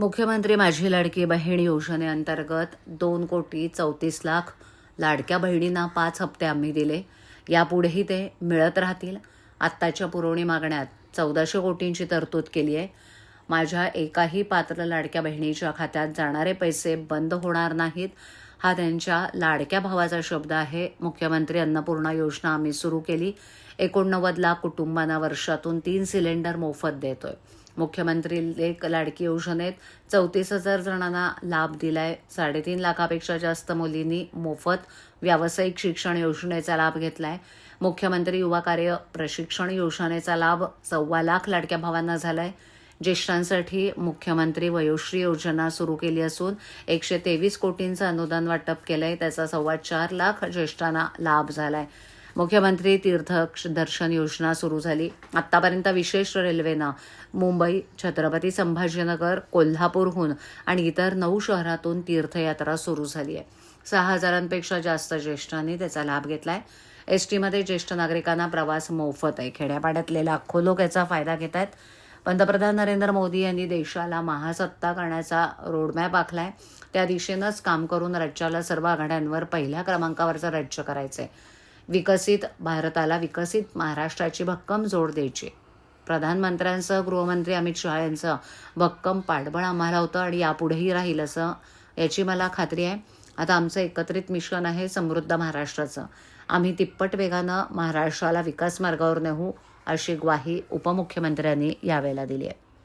मुख्यमंत्री माझी लाडकी बहीण योजनेअंतर्गत दोन कोटी चौतीस लाख लाडक्या बहिणींना पाच हप्ते आम्ही दिले. यापुढेही ते मिळत राहतील. आत्ताच्या पुरवणी मागण्यात चौदाशे कोटींची तरतूद केली आहे. माझ्या एकाही पात्र लाडक्या बहिणीच्या खात्यात जाणारे पैसे बंद होणार नाहीत. हा त्यांच्या लाडक्या भावाचा शब्द आहे. मुख्यमंत्री अन्नपूर्णा योजना आम्ही सुरू केली. एकोणनव्वद लाख कुटुंबांना वर्षातून तीन सिलेंडर मोफत देतोय. मुख्यमंत्री लेख लाडकी योजनेत चौतीस हजार जणांना लाभ दिलाय. साडेतीन लाखापेक्षा जास्त मुलींनी मोफत व्यावसायिक शिक्षण योजनेचा लाभ घेतलाय. मुख्यमंत्री युवा कार्य प्रशिक्षण योजनेचा लाभ सव्वा लाख लाडक्या भावांना झालाय. ज्येष्ठांसाठी मुख्यमंत्री वयोश्री योजना सुरू केली असून एकशे तेवीस कोटींचं अनुदान वाटप केलंय. त्याचा सव्वा चार लाख ज्येष्ठांना लाभ झालाय. मुख्यमंत्री तीर्थक्ष दर्शन योजना सुरू झाली. आत्तापर्यंत विशेष रेल्वेनं मुंबई छत्रपती संभाजीनगर कोल्हापूरहून आणि इतर नऊ शहरातून तीर्थयात्रा सुरू झाली आहे. सहा हजारांपेक्षा जास्त ज्येष्ठांनी त्याचा लाभ घेतलाय. एस टीमध्ये ज्येष्ठ नागरिकांना प्रवास मोफत आहे. खेड्यापाड्यातले लाखो लोक याचा फायदा घेत आहेत. पंतप्रधान नरेंद्र मोदी यांनी देशाला महासत्ता करण्याचा रोडमॅप आखलाय. त्या दिशेनंच काम करून राज्याला सर्व आघाड्यांवर पहिल्या क्रमांकावरचं राज्य करायचंय. विकसित भारताला विकसित महाराष्ट्राची भक्कम जोड द्यायची. प्रधानमंत्र्यांसह गृहमंत्री अमित शहा यांचं भक्कम पाठबळ आम्हाला होतं आणि यापुढेही राहील असं याची मला खात्री आहे. आता आमचं एकत्रित मिशन आहे समृद्ध महाराष्ट्राचं. आम्ही तिप्पट वेगानं महाराष्ट्राला विकास मार्गावर नेऊ अशी ग्वाही उपमुख्यमंत्र्यांनी यावेळेला दिली आहे.